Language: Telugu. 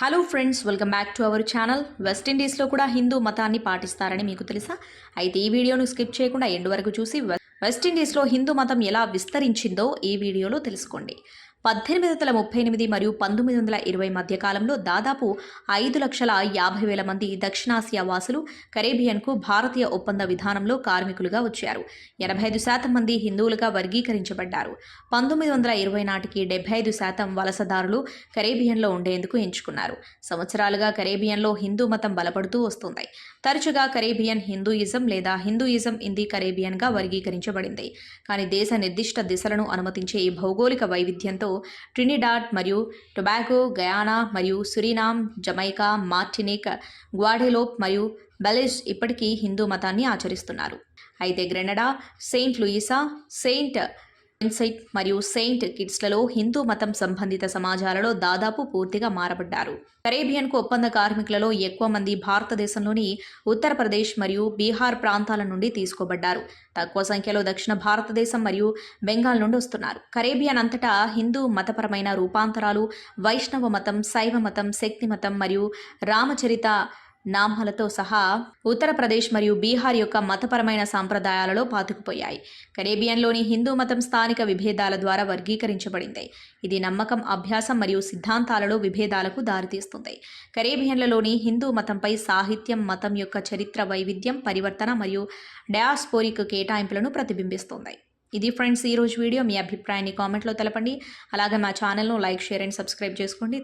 Hello friends welcome back to our channel వెస్టిండీస్లో కూడా హిందూ మతాన్ని పాటిస్తారని మీకు తెలుసా? అయితే ఈ వీడియోను స్కిప్ చేయకుండా ఎండ్ వరకు చూసి వెస్టిండీస్లో హిందూ మతం ఎలా విస్తరించిందో ఈ వీడియోలో తెలుసుకోండి. పద్దెనిమిది వందల ముప్పై ఎనిమిది మరియు పంతొమ్మిది వందల ఇరవై మధ్య కాలంలో దాదాపు ఐదు లక్షల యాభై వేల మంది దక్షిణాసియా వాసులు కరేబియన్కు భారతీయ ఒప్పంద విధానంలో కార్మికులుగా వచ్చారు. ఎనభై ఐదు శాతం మంది హిందువులుగా వర్గీకరించబడ్డారు. పంతొమ్మిది వందల ఇరవై నాటికి డెబ్బై ఐదు శాతం వలసదారులు కరేబియన్లో ఉండేందుకు ఎంచుకున్నారు. సంవత్సరాలుగా కరేబియన్లో హిందూ మతం బలపడుతూ వస్తుంది. తరచుగా కరేబియన్ హిందూయిజం లేదా హిందూయిజం ఇంది కరేబియన్గా వర్గీకరించబడింది. కానీ దేశ నిర్దిష్ట దిశలను అనుమతించే ఈ భౌగోళిక వైవిధ్యంతో ట్రినిడాడ్ మరియు టొబాగో గయానా మరియు సురీనామ్ జమైకా మార్టినిక్ గ్వాడెలోప్ మరియు బెలిజ్ ఇప్పటికీ హిందూ మతాన్ని ఆచరిస్తున్నారు. అయితే గ్రెనడా సెయింట్ లూయిసా సెయింట్ ఇన్సైట్ మరియు సెయింట్ కిట్స్లలో హిందూ మతం సంబంధిత సమాజాలలో దాదాపు పూర్తిగా మారబడ్డారు. కరేబియన్కు ఒప్పంద కార్మికులలో ఎక్కువ మంది భారతదేశంలోని ఉత్తరప్రదేశ్ మరియు బీహార్ ప్రాంతాల నుండి తీసుకోబడ్డారు. తక్కువ సంఖ్యలో దక్షిణ భారతదేశం మరియు బెంగాల్ నుండి వస్తున్నారు. కరేబియన్ అంతటా హిందూ మతపరమైన రూపాంతరాలు వైష్ణవ మతం శైవ మతం శక్తి మతం మరియు రామచరిత నామాలతో సహా ఉత్తరప్రదేశ్ మరియు బీహార్ యొక్క మతపరమైన సాంప్రదాయాలలో పాతుకుపోయాయి. కరేబియన్లోని హిందూ మతం స్థానిక విభేదాల ద్వారా వర్గీకరించబడింది. ఇది నమ్మకం అభ్యాసం మరియు సిద్ధాంతాలలో విభేదాలకు దారితీస్తుంది. కరేబియన్లలోని హిందూ మతంపై సాహిత్యం మతం యొక్క చరిత్ర వైవిధ్యం పరివర్తన మరియు డయాస్పోరిక్ కేటాయింపులను ప్రతిబింబిస్తుంది. ఇది ఫ్రెండ్స్ ఈ రోజు వీడియో. మీ అభిప్రాయాన్ని కామెంట్లో తెలపండి. అలాగే మా ఛానల్ను లైక్ షేర్ అండ్ సబ్స్క్రైబ్ చేసుకోండి.